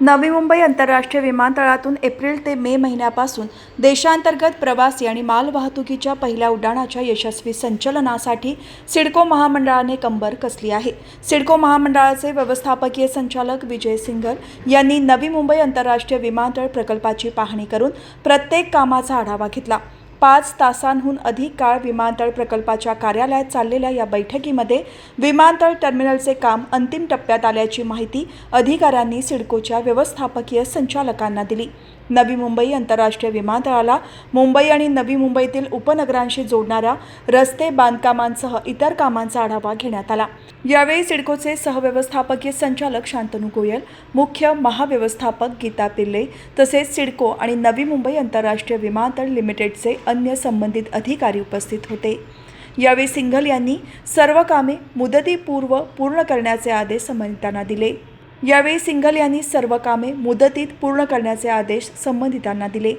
नवी मुंबई आंतरराष्ट्रीय विमानतळातून एप्रिल ते मे महिन्यापासून देशांतर्गत प्रवासी आणि मालवाहतुकीच्या पहिल्या उड्डाणाच्या यशस्वी संचलनासाठी सिडको महामंडळाने कंबर कसली आहे. सिडको महामंडळाचे व्यवस्थापकीय संचालक विजय सिंगल यांनी नवी मुंबई आंतरराष्ट्रीय विमानतळ प्रकल्पाची पाहणी करून प्रत्येक कामाचा आढावा घेतला. पाच तासांहून अधिक काळ विमानतळ प्रकल्पाच्या कार्यालयात चाललेल्या या बैठकीमध्ये विमानतळ टर्मिनलचे काम अंतिम टप्प्यात आल्याची माहिती अधिकाऱ्यांनी सिडकोच्या व्यवस्थापकीय संचालकांना दिली. नवी मुंबई आंतरराष्ट्रीय विमानतळाला मुंबई आणि नवी मुंबईतील उपनगरांशी जोडणाऱ्या रस्ते बांधकामांसह इतर कामांचा आढावा घेण्यात आला. यावेळी सिडकोचे सहव्यवस्थापकीय संचालक शांतनू गोयल मुख्य महाव्यवस्थापक गीता पिल्ले तसेच सिडको आणि नवी मुंबई आंतरराष्ट्रीय विमानतळ लिमिटेडचे अन्य संबंधित अधिकारी उपस्थित होते. यावेळी सिंघल यांनी सर्व कामे मुदतीपूर्व पूर्ण करण्याचे आदेश संबंधितांना दिले. यावेळी सिंघल यांनी सर्व कामे मुदतीत पूर्ण करण्याचे आदेश संबंधितांना दिले.